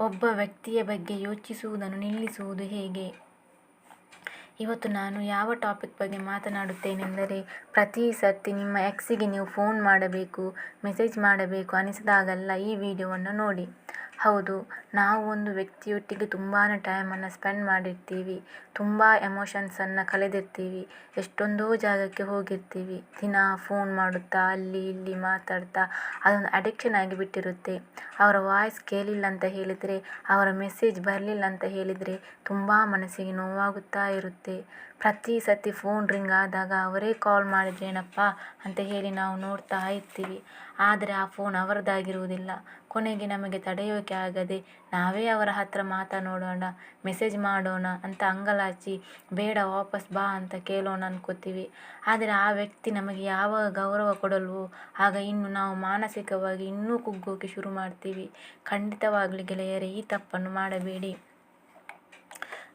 ಒಬ್ಬ ವ್ಯಕ್ತಿಯ ಬಗ್ಗೆ ಯೋಚಿಸುವುದನ್ನು ನಿಲ್ಲಿಸುವುದು ಹೇಗೆ? ಇವತ್ತು ನಾನು ಯಾವ ಟಾಪಿಕ್ ಬಗ್ಗೆ ಮಾತನಾಡುತ್ತೇನೆಂದರೆ, ಪ್ರತಿ ಸರ್ತಿ ನಿಮ್ಮ ಎಕ್ಸಿಗೆ ನೀವು ಫೋನ್ ಮಾಡಬೇಕು ಮೆಸೇಜ್ ಮಾಡಬೇಕು ಅನಿಸಿದಾಗಲ್ಲ ಈ ವಿಡಿಯೋವನ್ನು ನೋಡಿ. ಹೌದು, ನಾವು ಒಂದು ವ್ಯಕ್ತಿಯೊಟ್ಟಿಗೆ ತುಂಬಾ ಟೈಮನ್ನು ಸ್ಪೆಂಡ್ ಮಾಡಿರ್ತೀವಿ, ತುಂಬ ಎಮೋಷನ್ಸನ್ನು ಕಳೆದಿರ್ತೀವಿ, ಎಷ್ಟೊಂದೋ ಜಾಗಕ್ಕೆ ಹೋಗಿರ್ತೀವಿ, ದಿನ ಫೋನ್ ಮಾಡುತ್ತಾ, ಅಲ್ಲಿ ಇಲ್ಲಿ ಮಾತಾಡ್ತಾ, ಅದೊಂದು ಅಡಿಕ್ಷನ್ ಆಗಿಬಿಟ್ಟಿರುತ್ತೆ. ಅವರ ವಾಯ್ಸ್ ಕೇಳಿಲ್ಲ ಅಂತ ಹೇಳಿದರೆ, ಅವರ ಮೆಸೇಜ್ ಬರಲಿಲ್ಲ ಅಂತ ಹೇಳಿದರೆ ತುಂಬ ಮನಸ್ಸಿಗೆ ನೋವಾಗುತ್ತಾ ಇರುತ್ತೆ. ಪ್ರತಿ ಸತಿ ಫೋನ್ ರಿಂಗ್ ಆದಾಗ ಅವರೇ ಕಾಲ್ ಮಾಡಿದ್ರೇನಪ್ಪ ಅಂತ ಹೇಳಿ ನಾವು ನೋಡ್ತಾ ಇರ್ತೀವಿ. ಆದರೆ ಆ ಫೋನ್ ಅವರದ್ದಾಗಿರುವುದಿಲ್ಲ ಕೊನೆಗೆ ನಮಗೆ ತಡೆಯೋಕೆ ಆಗದೆ ನಾವೇ ಅವರ ಹತ್ರ ಮಾತನಾಡೋಣ ಮೆಸೇಜ್ ಮಾಡೋಣ ಅಂತ ಅಂಗಲಾಚಿ, ಬೇಡ ವಾಪಸ್ ಬಾ ಅಂತ ಕೇಳೋಣ ಅನ್ಕೋತೀವಿ. ಆದರೆ ಆ ವ್ಯಕ್ತಿ ನಮಗೆ ಯಾವಾಗ ಗೌರವ ಕೊಡಲ್ವೋ, ಆಗ ಇನ್ನು ನಾವು ಮಾನಸಿಕವಾಗಿ ಇನ್ನೂ ಕುಗ್ಗೋಕೆ ಶುರು ಮಾಡ್ತೀವಿ. ಖಂಡಿತವಾಗಲಿ ಗೆಳೆಯರೇ, ಈ ತಪ್ಪನ್ನು ಮಾಡಬೇಡಿ.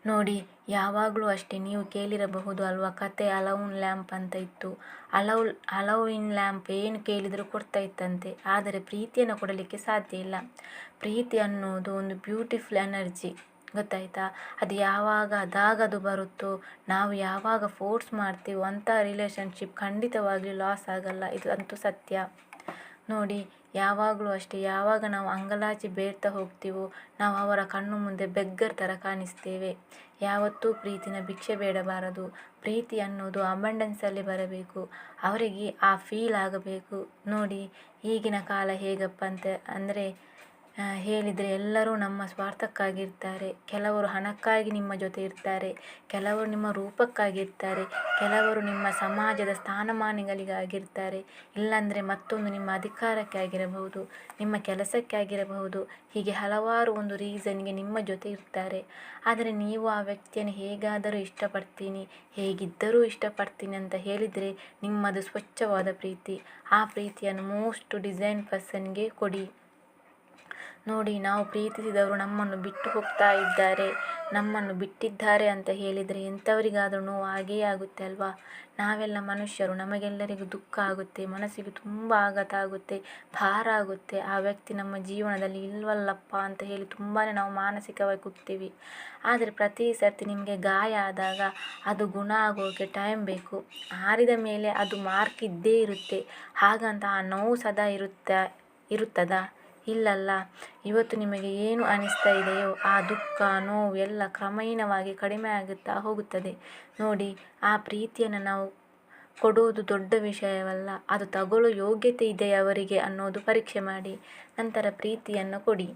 ನೋಡಿ, ಯಾವಾಗಲೂ ಅಷ್ಟೇ. ನೀವು ಕೇಳಿರಬಹುದು ಅಲ್ವಾ? ಕತೆ ಅಲೌನ್ ಲ್ಯಾಂಪ್ ಅಂತ ಇತ್ತು. ಅಲೌ ಅಲೌವಿನ್ ಲ್ಯಾಂಪ್ ಏನು ಕೇಳಿದರೂ ಕೊಡ್ತಾ ಇತ್ತಂತೆ. ಆದರೆ ಪ್ರೀತಿಯನ್ನು ಕೊಡಲಿಕ್ಕೆ ಸಾಧ್ಯ ಇಲ್ಲ. ಪ್ರೀತಿ ಅನ್ನೋದು ಒಂದು ಬ್ಯೂಟಿಫುಲ್ ಎನರ್ಜಿ. ಗೊತ್ತಾಯ್ತಾ? ಅದು ಯಾವಾಗ ಅದಾಗದು ಬರುತ್ತೋ, ನಾವು ಯಾವಾಗ ಫೋರ್ಸ್ ಮಾಡ್ತೀವೋ ಅಂಥ ರಿಲೇಷನ್ಶಿಪ್ ಖಂಡಿತವಾಗ್ಲೂ ಲಾಸ್ ಆಗಲ್ಲ. ಇದು ಅಂತೂ ಸತ್ಯ. ನೋಡಿ, ಯಾವಾಗಲೂ ಅಷ್ಟೇ. ಯಾವಾಗ ನಾವು ಅಂಗಲಾಚಿ ಬೇಡ್ತಾ ಹೋಗ್ತೀವೋ, ನಾವು ಅವರ ಕಣ್ಣು ಮುಂದೆ ಬೆಗ್ಗರ್ ಥರ ಕಾಣಿಸ್ತೇವೆ. ಯಾವತ್ತೂ ಪ್ರೀತಿನ ಭಿಕ್ಷೆ ಬೇಡಬಾರದು. ಪ್ರೀತಿ ಅನ್ನೋದು ಅಬಂಡೆನ್ಸಲ್ಲಿ ಬರಬೇಕು. ಅವರಿಗೆ ಆ ಫೀಲ್ ಆಗಬೇಕು. ನೋಡಿ, ಈಗಿನ ಕಾಲ ಹೇಗಪ್ಪ ಅಂತ, ಅಂದರೆ ಹೇಳಿದರೆ ಎಲ್ಲರೂ ನಮ್ಮ ಸ್ವಾರ್ಥಕ್ಕಾಗಿರ್ತಾರೆ. ಕೆಲವರು ಹಣಕ್ಕಾಗಿ ನಿಮ್ಮ ಜೊತೆ ಇರ್ತಾರೆ. ಕೆಲವರು ನಿಮ್ಮ ರೂಪಕ್ಕಾಗಿರ್ತಾರೆ. ಕೆಲವರು ನಿಮ್ಮ ಸಮಾಜದ ಸ್ಥಾನಮಾನಗಳಿಗಾಗಿರ್ತಾರೆ. ಇಲ್ಲಾಂದರೆ ಮತ್ತೊಂದು ನಿಮ್ಮ ಅಧಿಕಾರಕ್ಕೆ ಆಗಿರಬಹುದು, ನಿಮ್ಮ ಕೆಲಸಕ್ಕೆ ಆಗಿರಬಹುದು. ಹೀಗೆ ಹಲವಾರು ಒಂದು ರೀಸನ್ಗೆ ನಿಮ್ಮ ಜೊತೆ ಇರ್ತಾರೆ. ಆದರೆ ನೀವು ಆ ವ್ಯಕ್ತಿಯನ್ನು ಹೇಗಾದರೂ ಇಷ್ಟಪಡ್ತೀನಿ, ಹೇಗಿದ್ದರೂ ಇಷ್ಟಪಡ್ತೀನಿ ಅಂತ ಹೇಳಿದರೆ ನಿಮ್ಮದು ಸ್ವಚ್ಛವಾದ ಪ್ರೀತಿ. ಆ ಪ್ರೀತಿಯನ್ನು ಮೋಸ್ಟ್ ಡಿಸೈನ್ ಪರ್ಸನ್ಗೆ ಕೊಡಿ. ನೋಡಿ, ನಾವು ಪ್ರೀತಿಸಿದವರು ನಮ್ಮನ್ನು ಬಿಟ್ಟು ಹೋಗ್ತಾ ಇದ್ದಾರೆ. ನಮ್ಮನ್ನು ಬಿಟ್ಟಿದ್ದಾರೆ ಅಂತ ಹೇಳಿದರೆ ಎಂಥವರಿಗಾದರೂ ನೋವು ಹಾಗೇ ಆಗುತ್ತೆ ಅಲ್ವಾ? ನಾವೆಲ್ಲ ಮನುಷ್ಯರು, ನಮಗೆಲ್ಲರಿಗೂ ದುಃಖ ಆಗುತ್ತೆ, ಮನಸ್ಸಿಗೆ ತುಂಬ ಆಘಾತ ಆಗುತ್ತೆ, ಭಾರ ಆಗುತ್ತೆ. ಆ ವ್ಯಕ್ತಿ ನಮ್ಮ ಜೀವನದಲ್ಲಿ ಇಲ್ವಲ್ಲಪ್ಪ ಅಂತ ಹೇಳಿ ತುಂಬಾ ನಾವು ಮಾನಸಿಕವಾಗಿ ಕುಗ್ತೀವಿ. ಆದರೆ ಪ್ರತಿ ಸರ್ತಿ ನಿಮಗೆ ಗಾಯ ಆದಾಗ ಅದು ಗುಣ ಆಗೋಕ್ಕೆ ಟೈಮ್ ಬೇಕು. ಆರಿದ ಮೇಲೆ ಅದು ಮಾರ್ಕ್ ಇದ್ದೇ ಇರುತ್ತೆ. ಹಾಗಂತ ಆ ನೋವು ಸದಾ ಇರುತ್ತ, ಇರುತ್ತದಾ? ಇಲ್ಲಲ್ಲ, ಇವತ್ತು ನಿಮಗೆ ಏನು ಅನಿಸ್ತಾ ಇದೆಯೋ ಆ ದುಃಖ, ನೋವು ಎಲ್ಲ ಕ್ರಮೇಣವಾಗಿ ಕಡಿಮೆ ಆಗುತ್ತಾ ಹೋಗುತ್ತದೆ. ನೋಡಿ, ಆ ಪ್ರೀತಿಯನ್ನು ನಾವು ಕೊಡುವುದು ದೊಡ್ಡ ವಿಷಯವಲ್ಲ, ಅದು ತಗೊಳ್ಳೋ ಯೋಗ್ಯತೆ ಇದೆಯಾ ಅವರಿಗೆ ಅನ್ನೋದು ಪರೀಕ್ಷೆ ಮಾಡಿ, ನಂತರ ಪ್ರೀತಿಯನ್ನು ಕೊಡಿ.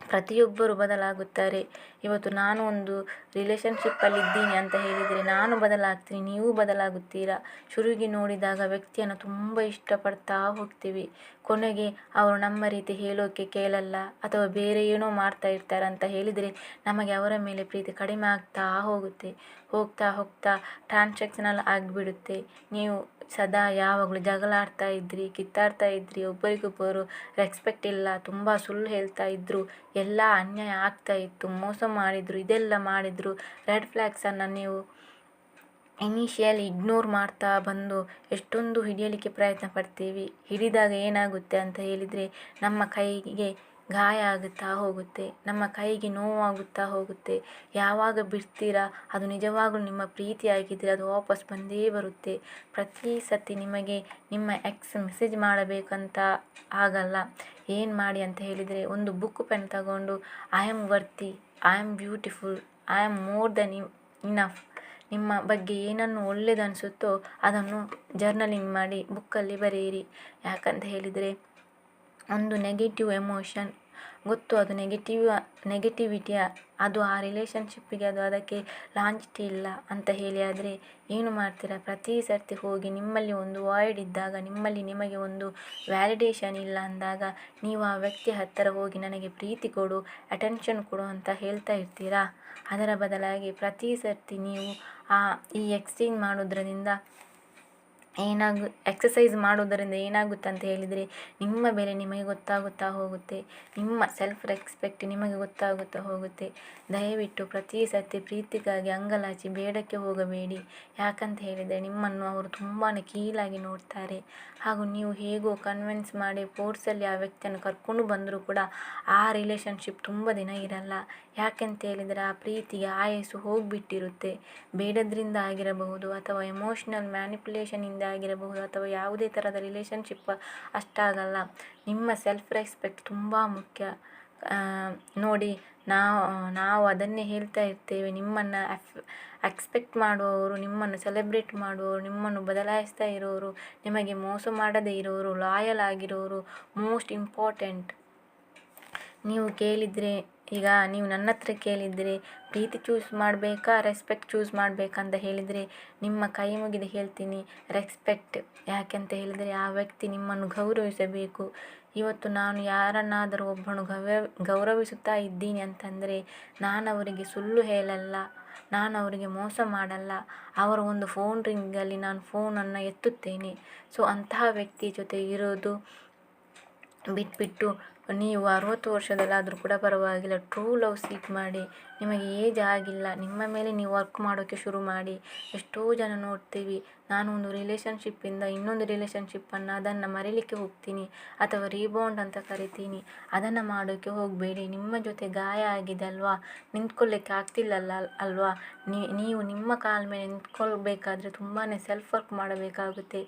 ಪ್ರತಿಯೊಬ್ಬರು ಬದಲಾಗುತ್ತಾರೆ. ಇವತ್ತು ನಾನು ಒಂದು ರಿಲೇಷನ್ಶಿಪ್ಪಲ್ಲಿ ಇದ್ದೀನಿ ಅಂತ ಹೇಳಿದರೆ ನಾನು ಬದಲಾಗ್ತೀನಿ, ನೀವು ಬದಲಾಗುತ್ತೀರಾ? ಶುರುವಿಗೆ ನೋಡಿದಾಗ ವ್ಯಕ್ತಿಯನ್ನು ತುಂಬ ಇಷ್ಟಪಡ್ತಾ ಹೋಗ್ತೀವಿ. ಕೊನೆಗೆ, ಅವರು ನಮ್ಮ ರೀತಿ ಹೇಳೋಕೆ ಕೇಳಲ್ಲ ಅಥವಾ ಬೇರೆ ಏನೋ ಮಾಡ್ತಾ ಇರ್ತಾರೆ ಅಂತ ಹೇಳಿದರೆ ನಮಗೆ ಅವರ ಮೇಲೆ ಪ್ರೀತಿ ಕಡಿಮೆ ಆಗ್ತಾ ಹೋಗುತ್ತೆ. ಹೋಗ್ತಾ ಹೋಗ್ತಾ ಟ್ರಾನ್ಸಾಕ್ಷನಲ್ ಆಗಿಬಿಡುತ್ತೆ. ನೀವು ಸದಾ ಯಾವಾಗಲೂ ಜಗಳ ಆಡ್ತಾ ಇದ್ರಿ, ಕಿತ್ತಾಡ್ತಾ ಇದ್ರಿ, ಒಬ್ಬರಿಗೊಬ್ಬರು ರೆಸ್ಪೆಕ್ಟ್ ಇಲ್ಲ, ತುಂಬ ಸುಳ್ಳು ಹೇಳ್ತಾ ಇದ್ದರು ಎಲ್ಲ ಅನ್ಯಾಯ ಆಗ್ತಾ ಇತ್ತು, ಮೋಸ ಮಾಡಿದರು, ಇದೆಲ್ಲ ಮಾಡಿದರು. ರೆಡ್ ಫ್ಲ್ಯಾಗ್ಸನ್ನು ನೀವು ಇನಿಷಿಯಲ್ ಇಗ್ನೋರ್ ಮಾಡ್ತಾ ಬಂದು ಎಷ್ಟೊಂದು ಹಿಡಿಯಲಿಕ್ಕೆ ಪ್ರಯತ್ನ ಪಡ್ತೀವಿ. ಹಿಡಿದಾಗ ಏನಾಗುತ್ತೆ ಅಂತ ಹೇಳಿದರೆ ನಮ್ಮ ಕೈಗೆ ಗಾಯ ಆಗುತ್ತಾ ಹೋಗುತ್ತೆ, ನಮ್ಮ ಕೈಗೆ ನೋವಾಗುತ್ತಾ ಹೋಗುತ್ತೆ. ಯಾವಾಗ ಬಿಡ್ತೀರಾ? ಅದು ನಿಜವಾಗಲೂ ನಿಮ್ಮ ಪ್ರೀತಿಯಾಗಿದ್ದರೆ ಅದು ವಾಪಸ್ ಬಂದೇ ಬರುತ್ತೆ. ಪ್ರತಿ ಸತಿ ನಿಮಗೆ ನಿಮ್ಮ ಎಕ್ಸ್ ಮೆಸೇಜ್ ಮಾಡಬೇಕಂತ ಆಗಲ್ಲ. ಏನು ಮಾಡಿ ಅಂತ ಹೇಳಿದರೆ, ಒಂದು ಬುಕ್ ಪೆನ್ ತಗೊಂಡು I am worthy I am beautiful I am more than enough ನಿಮ್ಮ ಬಗ್ಗೆ ಏನನ್ನು ಒಳ್ಳೆಯದನಿಸುತ್ತೋ ಅದನ್ನು ಜರ್ನಲಿಂಗ್ ಮಾಡಿ ಬುಕ್ಕಲ್ಲಿ ಬರೆಯಿರಿ. ಯಾಕಂತ ಹೇಳಿದರೆ ಒಂದು ನೆಗೆಟಿವ್ ಎಮೋಷನ್ ಗೊತ್ತು, ಅದು ನೆಗೆಟಿವ್ ನೆಗೆಟಿವಿಟಿಯ ಅದು ಆ ರಿಲೇಷನ್ಶಿಪ್ಪಿಗೆ ಅದು ಅದಕ್ಕೆ ಲಾಂಚ್ಟಿ ಇಲ್ಲ ಅಂತ ಹೇಳಿ ಆದರೆ ಏನು ಮಾಡ್ತೀರಾ? ಪ್ರತಿ ಸರ್ತಿ ಹೋಗಿ ನಿಮ್ಮಲ್ಲಿ ಒಂದು ವಾಯ್ಡ್ ಇದ್ದಾಗ, ನಿಮ್ಮಲ್ಲಿ ನಿಮಗೆ ಒಂದು ವ್ಯಾಲಿಡೇಷನ್ ಇಲ್ಲ ಅಂದಾಗ ನೀವು ಆ ವ್ಯಕ್ತಿ ಹತ್ತಿರ ಹೋಗಿ ನನಗೆ ಪ್ರೀತಿ ಕೊಡು ಅಟೆನ್ಷನ್ ಕೊಡು ಅಂತ ಹೇಳ್ತಾ ಇರ್ತೀರಾ? ಅದರ ಬದಲಾಗಿ ಪ್ರತಿ ಸರ್ತಿ ನೀವು ಆ, ಈ ಎಕ್ಸ್ಚೇಂಜ್ ಮಾಡೋದ್ರಿಂದ ಏನಾಗು ಎಕ್ಸಸೈಸ್ ಮಾಡೋದರಿಂದ ಏನಾಗುತ್ತೆ ಅಂತ ಹೇಳಿದರೆ, ನಿಮ್ಮ ಬೆಲೆ ನಿಮಗೆ ಗೊತ್ತಾಗುತ್ತಾ ಹೋಗುತ್ತೆ. ನಿಮ್ಮ ಸೆಲ್ಫ್ ರೆಸ್ಪೆಕ್ಟ್ ನಿಮಗೆ ಗೊತ್ತಾಗುತ್ತಾ ಹೋಗುತ್ತೆ. ದಯವಿಟ್ಟು ಪ್ರತಿ ಸರ್ತಿ ಪ್ರೀತಿಗಾಗಿ ಅಂಗಲಾಚಿ ಬೇಡಕ್ಕೆ ಹೋಗಬೇಡಿ. ಯಾಕಂತ ಹೇಳಿದರೆ ನಿಮ್ಮನ್ನು ಅವರು ತುಂಬಾ ಕೀಳಾಗಿ ನೋಡ್ತಾರೆ. ಹಾಗೂ ನೀವು ಹೇಗೋ ಕನ್ವಿನ್ಸ್ ಮಾಡಿ ಫೋರ್ಸಲ್ಲಿ ಆ ವ್ಯಕ್ತಿಯನ್ನು ಕರ್ಕೊಂಡು ಬಂದರೂ ಕೂಡ ಆ ರಿಲೇಷನ್ಶಿಪ್ ತುಂಬ ದಿನ ಇರಲ್ಲ. ಯಾಕೆಂತ ಹೇಳಿದರೆ ಆ ಪ್ರೀತಿಗೆ ಆಯಸ್ಸು ಹೋಗಿಬಿಟ್ಟಿರುತ್ತೆ. ಬೇಡದ್ರಿಂದ ಆಗಿರಬಹುದು ಅಥವಾ ಎಮೋಷ್ನಲ್ ಮ್ಯಾನಿಪುಲೇಷನಿಂದ ಆಗಿರಬಹುದು ಅಥವಾ ಯಾವುದೇ ಥರದ ರಿಲೇಷನ್ಶಿಪ್ ಅಷ್ಟಾಗಲ್ಲ. ನಿಮ್ಮ ಸೆಲ್ಫ್ ರೆಸ್ಪೆಕ್ಟ್ ತುಂಬ ಮುಖ್ಯ. ನೋಡಿ, ನಾವು ನಾವು ಅದನ್ನೇ ಹೇಳ್ತಾ ಇರ್ತೇವೆ. ನಿಮ್ಮನ್ನು ಎಕ್ಸ್ಪೆಕ್ಟ್ ಮಾಡುವವರು, ನಿಮ್ಮನ್ನು ಸೆಲೆಬ್ರೇಟ್ ಮಾಡುವವರು, ನಿಮ್ಮನ್ನು ಬದಲಾಯಿಸ್ತಾ ಇರೋರು, ನಿಮಗೆ ಮೋಸ ಮಾಡದೇ ಇರೋರು ಲಾಯಲ್ ಆಗಿರೋರು ಮೋಸ್ಟ್ ಇಂಪಾರ್ಟೆಂಟ್ ನೀವು ಕೇಳಿದರೆ, ಈಗ ನೀವು ನನ್ನ ಹತ್ರ ಕೇಳಿದರೆ, ಪ್ರೀತಿ ಚೂಸ್ ಮಾಡಬೇಕಾ ರೆಸ್ಪೆಕ್ಟ್ ಚೂಸ್ ಮಾಡಬೇಕಂತ ಹೇಳಿದರೆ, ನಿಮ್ಮ ಕೈ ಮುಗಿದು ಹೇಳ್ತೀನಿ ರೆಸ್ಪೆಕ್ಟ್ ಯಾಕೆಂತ ಹೇಳಿದರೆ, ಆ ವ್ಯಕ್ತಿ ನಿಮ್ಮನ್ನು ಗೌರವಿಸಬೇಕು. ಇವತ್ತು ನಾನು ಯಾರನ್ನಾದರೂ ಒಬ್ಬನು ಗೌರವ ಗೌರವಿಸುತ್ತಾ ಇದ್ದೀನಿ ಅಂತಂದರೆ, ನಾನು ಅವರಿಗೆ ಸುಳ್ಳು ಹೇಳಲ್ಲ, ನಾನು ಅವರಿಗೆ ಮೋಸ ಮಾಡಲ್ಲ, ಅವರ ಒಂದು ಫೋನ್ ರಿಂಗಲ್ಲಿ ನಾನು ಫೋನನ್ನು ಎತ್ತುತ್ತೇನೆ. ಸೊ ಅಂತಹ ವ್ಯಕ್ತಿ ಜೊತೆ ಇರೋದು ಬಿಟ್ಬಿಟ್ಟು ನೀವು ಅರವತ್ತು ವರ್ಷದಲ್ಲಾದರೂ ಕೂಡ ಪರವಾಗಿಲ್ಲ. ಟ್ರೂ ಲವ್ ಸೀಕ್ ಮಾಡಿ. ನಿಮಗೆ ಏಜ್ ಆಗಿಲ್ಲ. ನಿಮ್ಮ ಮೇಲೆ ನೀವು ವರ್ಕ್ ಮಾಡೋಕ್ಕೆ ಶುರು ಮಾಡಿ. ಎಷ್ಟೋ ಜನ ನೋಡ್ತೀವಿ. ನಾನು ಒಂದು ರಿಲೇಷನ್ಶಿಪ್ಪಿಂದ ಇನ್ನೊಂದು ರಿಲೇಷನ್ಶಿಪ್ಪನ್ನು ಅದನ್ನು ಮರೀಲಿಕ್ಕೆ ಹೋಗ್ತೀನಿ ಅಥವಾ ರೀಬೌಂಡ್ ಅಂತ ಕರಿತೀನಿ. ಅದನ್ನು ಮಾಡೋಕ್ಕೆ ಹೋಗಬೇಡಿ. ನಿಮ್ಮ ಜೊತೆ ಗಾಯ ಆಗಿದೆ ಅಲ್ವಾ? ನಿಂತ್ಕೊಳ್ಳಿಕ್ಕೆ ಆಗ್ತಿಲ್ಲಲ್ಲ ಅಲ್ವಾ? ನೀವು ನಿಮ್ಮ ಕಾಲ ಮೇಲೆ ನಿಂತ್ಕೊಳ್ಬೇಕಾದ್ರೆ ತುಂಬಾ ಸೆಲ್ಫ್ ವರ್ಕ್ ಮಾಡಬೇಕಾಗುತ್ತೆ.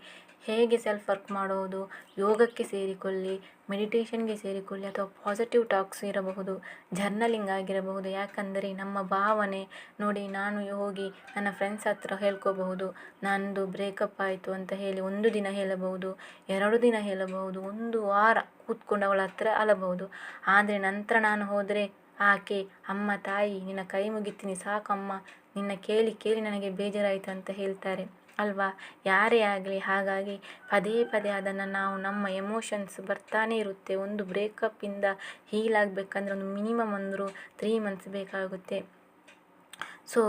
ಹೇಗೆ ಸೆಲ್ಫ್ ವರ್ಕ್ ಮಾಡೋದು, ಯೋಗಕ್ಕೆ ಸೇರಿಕೊಳ್ಳಿ ಮೆಡಿಟೇಷನ್ಗೆ ಸೇರಿಕೊಳ್ಳಿ ಅಥವಾ ಪಾಸಿಟಿವ್ ಟಾಕ್ಸ್ ಇರಬಹುದು ಜರ್ನಲಿಂಗ್ ಆಗಿರಬಹುದು. ಯಾಕಂದರೆ ನಮ್ಮ ಭಾವನೆ ನೋಡಿ ನಾನು ಹೋಗಿ ನನ್ನ ಫ್ರೆಂಡ್ಸ್ ಹತ್ರ ಹೇಳ್ಕೋಬಹುದು ನನ್ನದು ಬ್ರೇಕಪ್ ಆಯಿತು ಅಂತ ಹೇಳಿ ಒಂದು ದಿನ ಹೇಳಬಹುದು, ಎರಡು ದಿನ ಹೇಳಬಹುದು, ಒಂದು ವಾರ ಕೂತ್ಕೊಂಡು ಅವಳ ಹತ್ರ ಅಲಬಹುದು ಆದರೆ ನಂತರ ನಾನು ಹೋದರೆ, ಆಕೆ, ಅಮ್ಮ, ತಾಯಿ, ನಿನ್ನ ಕೈ ಮುಗಿತೀನಿ, ಸಾಕಮ್ಮ, ನಿನ್ನ ಕೇಳಿ ಕೇಳಿ ನನಗೆ ಬೇಜಾರಾಯಿತು ಅಂತ ಹೇಳ್ತಾರೆ. ಅಲ್ವಾ? ಯಾರೇ ಆಗಲಿ, ಹಾಗಾಗಿ ಪದೇ ಪದೇ ಅದನ್ನು ನಾವು ನಮ್ಮ ಎಮೋಷನ್ಸ್ ಬರ್ತಾನೆ ಇರುತ್ತೆ. ಒಂದು ಬ್ರೇಕಪ್ಪಿಂದ ಹೀಲ್ ಆಗಬೇಕಂದ್ರೆ ಒಂದು ಮಿನಿಮಮ್ ಅಂದರೂ ತ್ರೀ ಮಂತ್ಸ್ ಬೇಕಾಗುತ್ತೆ. ಸೊ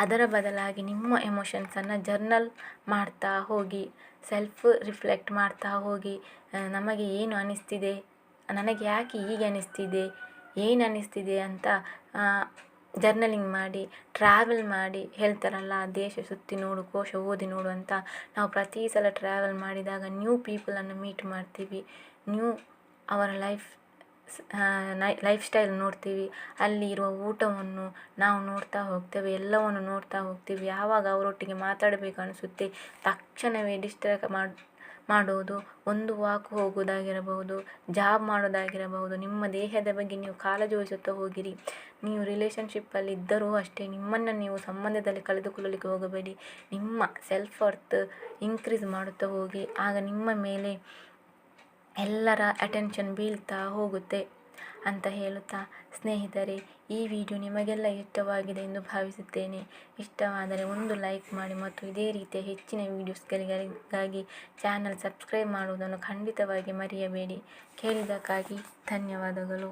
ಅದರ ಬದಲಾಗಿ ನಿಮ್ಮ ಎಮೋಷನ್ಸನ್ನು ಜರ್ನಲ್ ಮಾಡ್ತಾ ಹೋಗಿ ಸೆಲ್ಫ್ ರಿಫ್ಲೆಕ್ಟ್ ಮಾಡ್ತಾ ಹೋಗಿ ನಮಗೆ ಏನು ಅನ್ನಿಸ್ತಿದೆ ನನಗೆ ಯಾಕೆ ಹೀಗೆ ಅನ್ನಿಸ್ತಿದೆ ಏನು ಅನ್ನಿಸ್ತಿದೆ ಅಂತ ಜರ್ನಲಿಂಗ್ ಮಾಡಿ ಟ್ರಾವೆಲ್ ಮಾಡಿ, ಹೇಳ್ತಾರಲ್ಲ, ದೇಶ ಸುತ್ತಿ ನೋಡು, ಕೋಶ ಓದಿ ನೋಡು ಅಂತ. ನಾವು ಪ್ರತಿ ಸಲ ಟ್ರಾವೆಲ್ ಮಾಡಿದಾಗ ನ್ಯೂ ಪೀಪಲನ್ನು ಮೀಟ್ ಮಾಡ್ತೀವಿ. ನ್ಯೂ ಅವರ ಲೈಫ್ ಲೈಫ್ ಸ್ಟೈಲ್ ನೋಡ್ತೀವಿ. ಅಲ್ಲಿ ಇರುವ ಊಟವನ್ನು ನಾವು ನೋಡ್ತಾ ಹೋಗ್ತೇವೆ, ಎಲ್ಲವನ್ನು ನೋಡ್ತಾ ಹೋಗ್ತೀವಿ. ಯಾವಾಗ ಅವರೊಟ್ಟಿಗೆ ಮಾತಾಡಬೇಕು ಅನಿಸುತ್ತೆ, ತಕ್ಷಣವೇ ಡಿಸ್ಟ್ರಾಕ್ಟ್ ಮಾಡಿ ಮಾಡುವುದು, ಒಂದು ವಾಕ್ ಹೋಗುವುದಾಗಿರಬಹುದು, ಜಾಬ್ ಮಾಡೋದಾಗಿರಬಹುದು ನಿಮ್ಮ ದೇಹದ ಬಗ್ಗೆ ನೀವು ಕಾಳಜಿ ವಹಿಸುತ್ತಾ ಹೋಗಿರಿ. ನೀವು ರಿಲೇಷನ್ಶಿಪ್ಪಲ್ಲಿ ಇದ್ದರೂ ಅಷ್ಟೇ, ನಿಮ್ಮನ್ನು ನೀವು ಸಂಬಂಧದಲ್ಲಿ ಕಳೆದುಕೊಳ್ಳಲಿಕ್ಕೆ ಹೋಗಬೇಡಿ. ನಿಮ್ಮ ಸೆಲ್ಫ್ ವರ್ತ್ ಇನ್ಕ್ರೀಸ್ ಮಾಡುತ್ತಾ ಹೋಗಿ, ಆಗ ನಿಮ್ಮ ಮೇಲೆ ಎಲ್ಲರ ಅಟೆನ್ಷನ್ ಬೀಳ್ತಾ ಹೋಗುತ್ತೆ. ಅಂತ ಹೇಳುತ್ತಾ, ಸ್ನೇಹಿತರೆ, ಈ ವಿಡಿಯೋ ನಿಮಗೆಲ್ಲ ಇಷ್ಟವಾಗಿದೆ ಎಂದು ಭಾವಿಸುತ್ತೇನೆ. ಇಷ್ಟವಾದರೆ ಒಂದು ಲೈಕ್ ಮಾಡಿ ಮತ್ತು ಇದೇ ರೀತಿಯ ಹೆಚ್ಚಿನ ವೀಡಿಯೋಸ್ಗಳಿಗಾಗಿ ಚಾನಲ್ ಸಬ್ಸ್ಕ್ರೈಬ್ ಮಾಡುವುದನ್ನು ಖಂಡಿತವಾಗಿ ಮರೆಯಬೇಡಿ. ಕೇಳಿದ್ದಕ್ಕಾಗಿ ಧನ್ಯವಾದಗಳು.